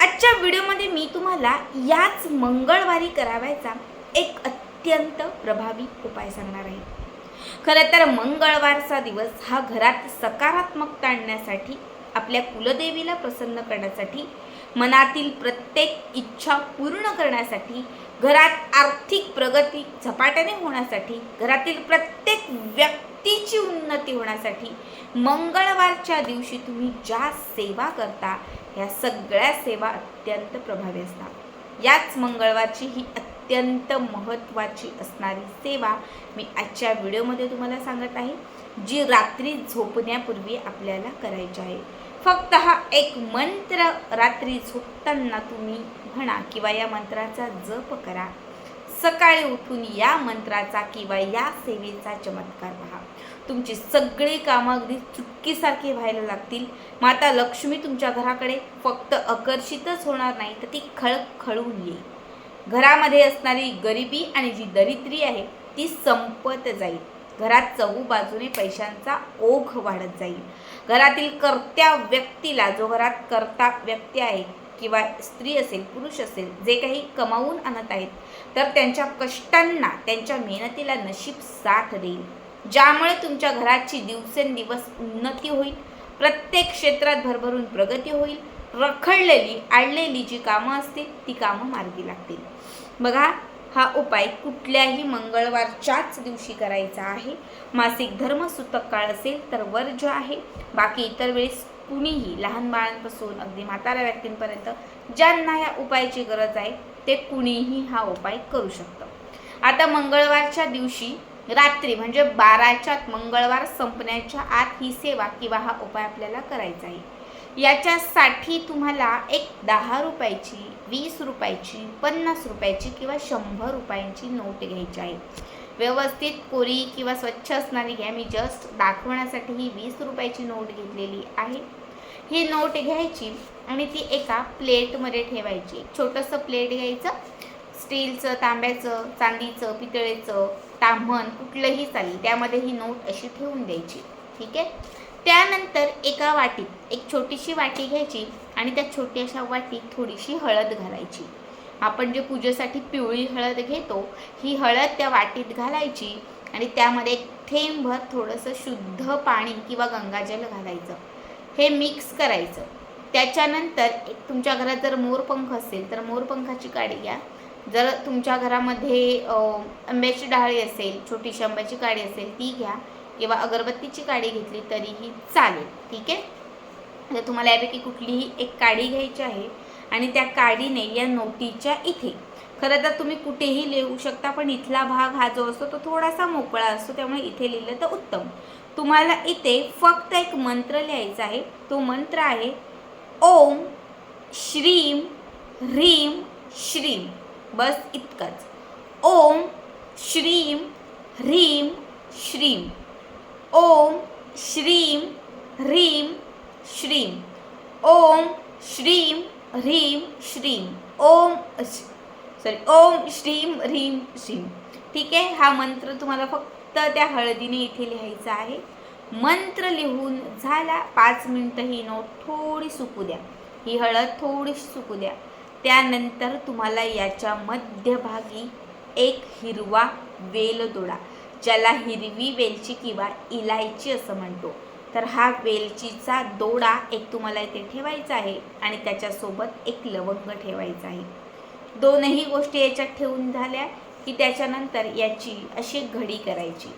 आजच्या व्हिडिओमध्ये मी तुम्हाला याच मंगळवारी करावायचा एक अत्यंत प्रभावी उपाय सांगणार आहे. खरं तर मंगळवारचा दिवस हा घरात सकारात्मकता आणण्यासाठी आपल्या कुलदेवीला प्रसन्न करण्यासाठी मनातील प्रत्येक इच्छा पूर्ण करण्यासाठी घरात आर्थिक प्रगती झपाट्याने होण्यासाठी घरातील प्रत्येक व्यक्तीची उन्नती होण्यासाठी मंगळवारच्या दिवशी तुम्ही ज्या सेवा करता ह्या सगळ्या सेवा अत्यंत प्रभावी असतात. याच मंगळवारची ही अत्यंत महत्त्वाची असणारी सेवा मी आजच्या व्हिडिओमध्ये तुम्हाला सांगत आहे जी रात्री झोपण्यापूर्वी आपल्याला करायची आहे. फक्त हा एक मंत्र रात्री झोपताना तुम्ही म्हणा किंवा या मंत्राचा जप करा. सकाळी उठून या मंत्राचा किंवा या सेवेचा चमत्कार पहा. तुमची सगळी कामं अगदी चुटकीसारखी व्हायला लागतील. माता लक्ष्मी तुमच्या घराकडे फक्त आकर्षितच होणार नाही तर ती खळखळून येईल. घरामध्ये असणारी गरिबी आणि जी दरिद्री आहे ती संपत जाईल. घरात चहू बाजूने पैशांचा ओघ वाढत जाईल. घरातील कर्त्या व्यक्तीला जो घरात कर्ता व्यक्ती आहे किंवा स्त्री असेल पुरुष असेल जे काही कमावून आणत आहेत तर त्यांच्या कष्टांना त्यांच्या मेहनतीला नशीब साथ देईल. ज्यामुळे तुमच्या घराची दिवसेंदिवस उन्नती होईल प्रत्येक क्षेत्रात भरभरून प्रगती होईल रखडलेली आडलेली जी कामं असतील ती कामं मार्गी लागतील. बघा हा उपाय कुठल्याही मंगळवारच्याच दिवशी करायचा आहे. मासिक धर्म सुतक काळ असेल तर वर्ज आहे. बाकी इतर वेळेस कुणीही लहान बाळांपासून अगदी म्हाताऱ्या व्यक्तींपर्यंत ज्यांना या उपायाची गरज आहे ते कुणीही हा उपाय करू शकतं. आता मंगळवारच्या दिवशी रात्री म्हणजे बाराच्यात मंगळवार संपण्याच्या आत ही सेवा किंवा हा उपाय आपल्याला करायचा आहे. याच्यासाठी तुम्हाला एक दहा रुपयाची वीस रुपयाची पन्नास रुपयाची किंवा शंभर रुपयांची नोट घ्यायची आहे. व्यवस्थित कोरी किंवा स्वच्छ असणारी घ्या. मी जस्ट दाखवण्यासाठी ही वीस रुपयाची नोट घेतलेली आहे. ही नोट घ्यायची आणि ती एका प्लेटमध्ये ठेवायची. छोटंसं प्लेट घ्यायचं. स्टीलचं तांब्याचं चांदीचं पितळेचं ताम्हण कुठलंही चालेल त्यामध्ये ही नोट अशी ठेवून द्यायची. ठीक आहे? त्यानंतर एका वाटीत एक छोटीशी वाटी घ्यायची आणि त्या छोट्याशा वाटीत थोडीशी हळद घालायची. आपण जे पूजेसाठी पिवळी हळद घेतो ही हळद त्या वाटीत घालायची आणि त्यामध्ये एक थेंबभर थोडंसं शुद्ध पाणी किंवा गंगाजल घालायचं. हे मिक्स करायचं. त्याच्यानंतर एक तुमच्या घरात जर मोरपंख असेल तर मोरपंखाची काडी घ्या. जर तुमच्या घरामध्ये आंब्याची डाळी असेल छोटीशी आंब्याची काडी असेल ती घ्या किंवा अगरबत्तीची काडी घेतली तरीही चालेल. ठीक आहे? जर तुम्हाला यापैकी कुठलीही एक काडी घ्यायची आहे आणि त्या काडीने या नोटीच्या इथे. खरं तर तुम्ही कुठेही लिहू शकता पण इथला भाग हा जो असतो तो थोडासा मोकळा असतो त्यामुळे इथे लिहिलं तर उत्तम. तुम्हाला इथे फक्त एक मंत्र लिहायचा आहे. तो मंत्र आहे ओम श्रीम ह्रीम श्रीम बस इतकंच. ओम श्रीम ह्रीम श्रीम ओम श्रीम ह्रीम श्रीम ओम श्रीम ह्रीम श्रीम ओम सॉरी ओम श्रीम ह्रीम श्रीम ठीक आहे हा मंत्र तुम्हाला फक्त त्या हळदीने इथे लिहायचा आहे. मंत्र लिहून झाला पाच मिनटं ही नोट थोडी सुकू द्या. ही हळद थोडीशी सुकू द्या. त्यानंतर तुम्हाला याच्या मध्यभागी एक हिरवा वेल तोडा ज्याला हिरवी वेलची किंवा इलायची असं म्हणतो. तर हा वेलचीचा दोडा एक तुम्हाला इथे ठेवायचा आहे आणि त्याच्यासोबत एक लवंग ठेवायचा आहे. दोनही गोष्टी याच्यात ठेवून झाल्या की त्याच्यानंतर याची अशी एक घडी करायची.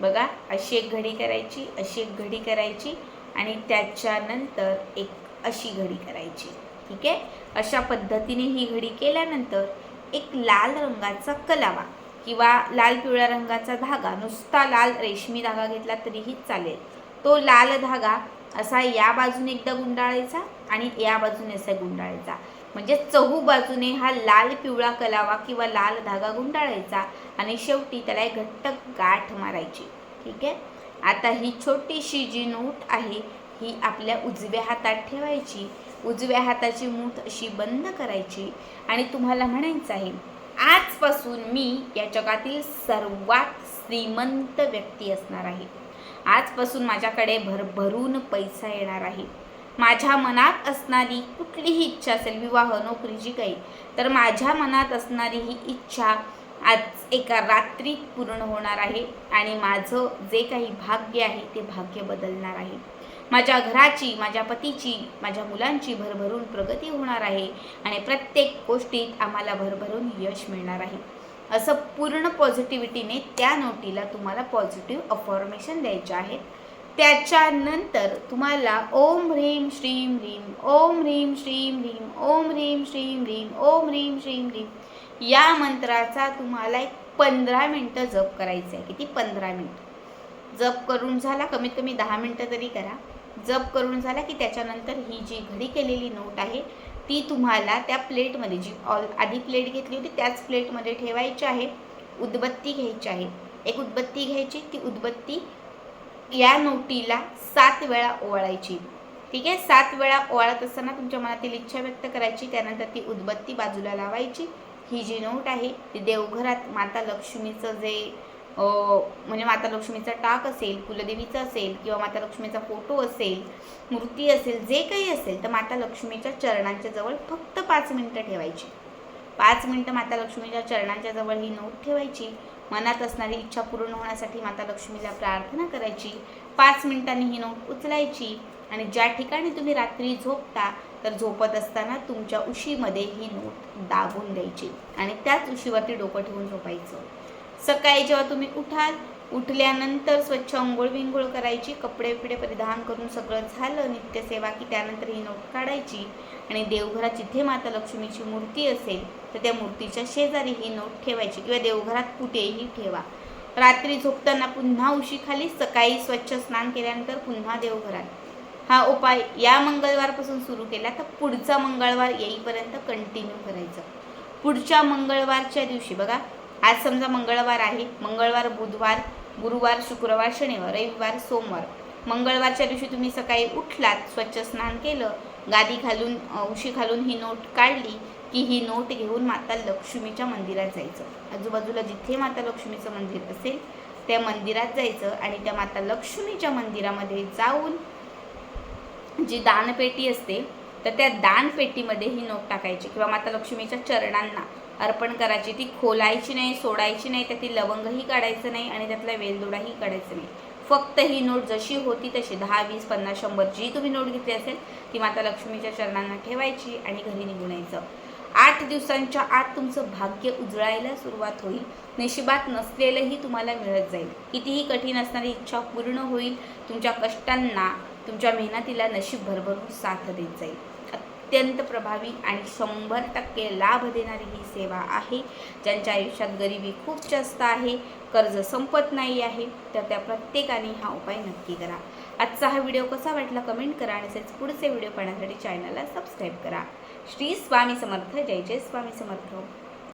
बघा अशी एक घडी करायची अशी एक घडी करायची आणि त्याच्यानंतर एक अशी घडी करायची. ठीक आहे? अशा पद्धतीने ही घडी केल्यानंतर एक लाल रंगाचा कलावा किंवा लाल पिवळ्या रंगाचा धागा नुसता लाल रेशमी धागा घेतला तरीही चालेल. तो लाल धागा असा या बाजूने एकदा गुंडाळायचा आणि या बाजूने असा गुंडाळायचा. म्हणजे चहू बाजूने हा लाल पिवळा कलावा किंवा लाल धागा गुंडाळायचा आणि शेवटी त्याला एक घट्ट गाठ मारायची. ठीक आहे? आता ही छोटीशी जी नोट आहे ही आपल्या उजव्या हातात ठेवायची. उजव्या हाताची मूठ अशी बंद करायची आणि तुम्हाला म्हणायचं आहे आजपासून मी या जगातील सर्वात श्रीमंत व्यक्ती असणार आहे. आजपासून माझ्याकडे भरभरून पैसा येणार आहे. माझ्या मनात असणारी कुठलीही इच्छा असेल विवाह नोकरीची काही तर माझ्या मनात असणारी ही इच्छा आज एका रात्रीत पूर्ण होणार आहे आणि माझं जे काही भाग्य आहे ते भाग्य बदलणार आहे. माझ्या घराची माझ्या पतीची माझ्या मुलांची भरभरून प्रगती होणार आहे आणि प्रत्येक गोष्टीत आम्हाला भरभरून यश मिळणार आहे. असं पूर्ण पॉझिटिव्हिटीने त्या नोटीला तुम्हाला पॉझिटिव्ह अफॉर्मेशन द्यायचे आहेत. त्याच्यानंतर तुम्हाला ओम ह्रीम श्रीम ह्रीम ओम ह्रीम श्रीम ह्रीम ओम ह्रीम श्रीम ह्रीम ओम ह्रीम श्रीम ह्रीम या मंत्राचा तुम्हाला एक पंधरा मिनटं जप करायचं आहे. किती? पंधरा मिनटं. जप करून झाला कमीत कमी दहा मिनटं तरी करा. जप करून झाला की त्याच्यानंतर ही जी घडी केलेली नोट आहे ती तुम्हाला त्या प्लेटमध्ये जी ऑल आधी प्लेट घेतली होती त्याच प्लेटमध्ये ठेवायची आहे उदबत्ती घ्यायची आहे. एक उदबत्ती घ्यायची ती उदबत्ती या नोटीला सात वेळा ओवाळायची. ठीक आहे? सात वेळा ओवाळत असताना तुमच्या मनातील इच्छा व्यक्त करायची त्यानंतर ती उदबत्ती बाजूला लावायची. ही जी नोट आहे ती देवघरात माता लक्ष्मीचं जे म्हणजे माता लक्ष्मीचा टाक असेल कुलदेवीचा असेल किंवा माता लक्ष्मीचा फोटो असेल मूर्ती असेल जे काही असेल तर माता लक्ष्मीच्या चरणांच्या जवळ फक्त पाच मिनटं ठेवायची. पाच मिनटं माता लक्ष्मीच्या चरणांच्या जवळ ही नोट ठेवायची. मनात असणारी इच्छा पूर्ण होण्यासाठी माता लक्ष्मीला प्रार्थना करायची. पाच मिनिटांनी ही नोट उचलायची आणि ज्या ठिकाणी तुम्ही रात्री झोपता तर झोपत असताना तुमच्या उशीमध्ये ही नोट दाबून द्यायची आणि त्याच उशीवरती डोकं ठेवून झोपायचं. सकाळी जेव्हा तुम्ही उठाल उठल्यानंतर स्वच्छ अंघोळ विंघोळ करायची कपडे बिपडे परिधान करून सगळं झालं नित्यसेवा की त्यानंतर ही नोट काढायची. आणि देवघरात जिथे माता लक्ष्मीची मूर्ती असेल तर त्या मूर्तीच्या शेजारी ही नोट ठेवायची किंवा देवघरात कुठेही ठेवा. रात्री झोपताना पुन्हा उशीखाली सकाळी स्वच्छ स्नान केल्यानंतर पुन्हा देवघरात. हा उपाय या मंगळवारपासून सुरू केला तर पुढचा मंगळवार येईपर्यंत कंटिन्यू करायचं. पुढच्या मंगळवारच्या दिवशी बघा आज समजा मंगळवार आहे. मंगळवार बुधवार गुरुवार शुक्रवार शनिवार रविवार सोमवार. मंगळवारच्या दिवशी तुम्ही सकाळी उठलात स्वच्छ स्नान केलं गादी घालून उशी घालून ही नोट काढली की ही नोट घेऊन माता लक्ष्मीच्या मंदिरात जायचं. आजूबाजूला जिथे माता लक्ष्मीचं मंदिर असेल त्या मंदिरात जायचं आणि त्या माता लक्ष्मीच्या मंदिरामध्ये जाऊन जी दानपेटी असते तर त्या दानपेटीमध्ये ही नोट टाकायची किंवा माता लक्ष्मीच्या चरणांना अर्पण करायची. ती खोलायची नाही सोडायची नाही त्यातील लवंगही काढायचं नाही आणि त्यातला वेलदोडाही काढायचं नाही. फक्त ही नोट जशी होती तशी. दहा वीस पन्नास शंभर जी तुम्ही नोट घेतली असेल ती माता लक्ष्मीच्या चरणांना ठेवायची आणि घरी निघून यायचं. आठ दिवसांच्या आत तुमचं भाग्य उजळायला सुरुवात होईल. नशिबात नसलेलंही तुम्हाला मिळत जाईल. कितीही कठीण असणारी इच्छा पूर्ण होईल. तुमच्या कष्टांना तुमच्या मेहनतीला नशीब भरभरून साथ देत जाईल. अत्यंत प्रभावी आणि शंभर टक्के लाभ देणारी ही सेवा आहे. ज्यांच्या आयुष्यात गरिबी खूप जास्त आहे कर्ज संपत नाही आहे तर त्या प्रत्येकाने हा उपाय नक्की करा. आजचा हा व्हिडिओ कसा वाटला कमेंट करा आणि तसेच पुढचे व्हिडिओ पाहण्यासाठी चॅनलला सबस्क्राईब करा. श्री स्वामी समर्थ जय जय स्वामी समर्थ.